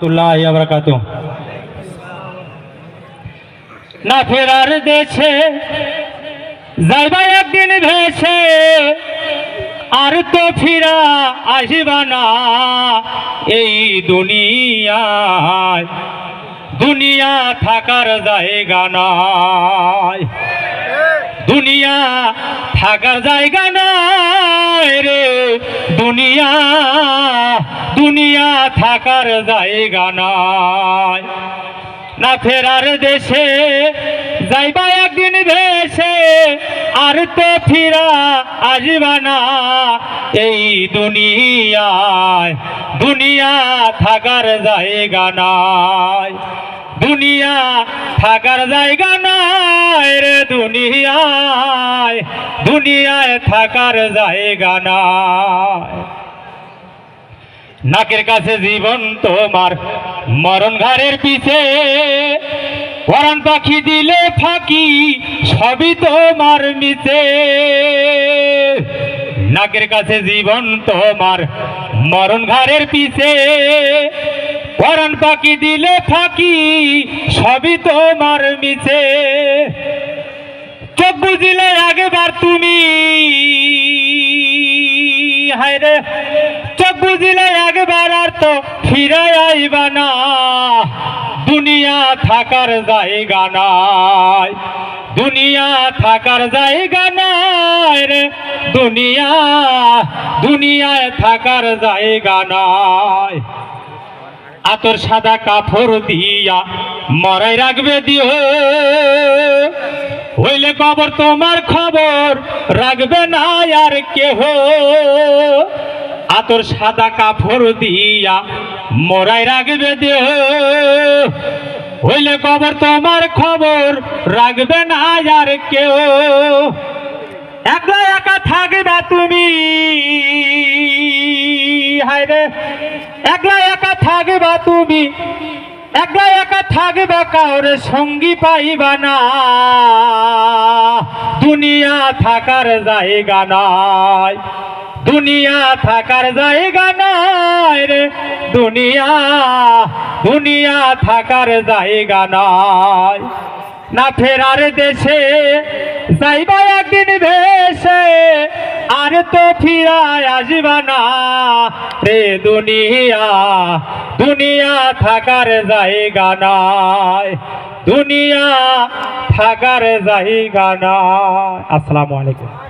রহমতুল্লাহ আবরাকাত না ফেরার দেশে যাইবা একদিন ভেসে, আর তো ফিরা আসিবা না এই দুনিয়ায়। দুনিয়া থাকার জায়গা নয় দুনিয়া থাকার জায়গা নয় রে দুনিয়া দুনিয়া থাকার জায়গা নয় না ফেরার দেশে যাইবা একদিন ভেসে আর তো ফিরা আসবা না। এই দুনিয়ায়, দুনিয়া থাকার জায়গা নয় দুনিয়া থাকার জায়গা নয় রে দুনিয়ায়। দুনিয়ায় থাকার জায়গা নয় নাকের কাছে জীবন তোমার মরণ ঘরের পিছে। পরাণ পাখি দিলে ফাঁকি সবই তোমার মিছে নাকের কাছে জীবন তোমার মরণ ঘরের পিছে। পরাণ পাখি দিলে ফাঁকি সবই তোমার মিছে। চোখ বুঝিলে আগেবার তুমি। হায় রে, চোখ বুঝিলে একবার আর তো ফিরে আইবা না। দুনিয়া থাকার জায়গা নাই, দুনিয়া থাকার জায়গা নাই রে। দুনিয়া, দুনিয়ায় থাকার জায়গা নাই। আতর সাদা কাপড় দিয়া মরাই রাখবে দিও। হইলে কবর তোমার খবর রাখবে না আর কেহ। আতর সাদা কাপড় দিয়া মরাই রাখবে দেহ হইলে কবর তোমার খবর রাখবে না আর কেউ একলা একা থাকবে তুমি। হায় রে একলা একা থাকবা তুমি? একলা একা থাকবে কাউরে সঙ্গী পাইবা না। দুনিয়া থাকার জায়গা নাই। দুনিয়া থাকার জায়গা নাই রে। দুনিয়া দুনিয়া থাকার জায়গা নাই। না ফেরার দেশে যাইবা একদিন ভেসে আর তো ফিরায় আসবা না। রে দুনিয়া দুনিয়া থাকার জায়গা নাই। দুনিয়া থাকার জায়গা নাই। আসসালামু আলাইকুম।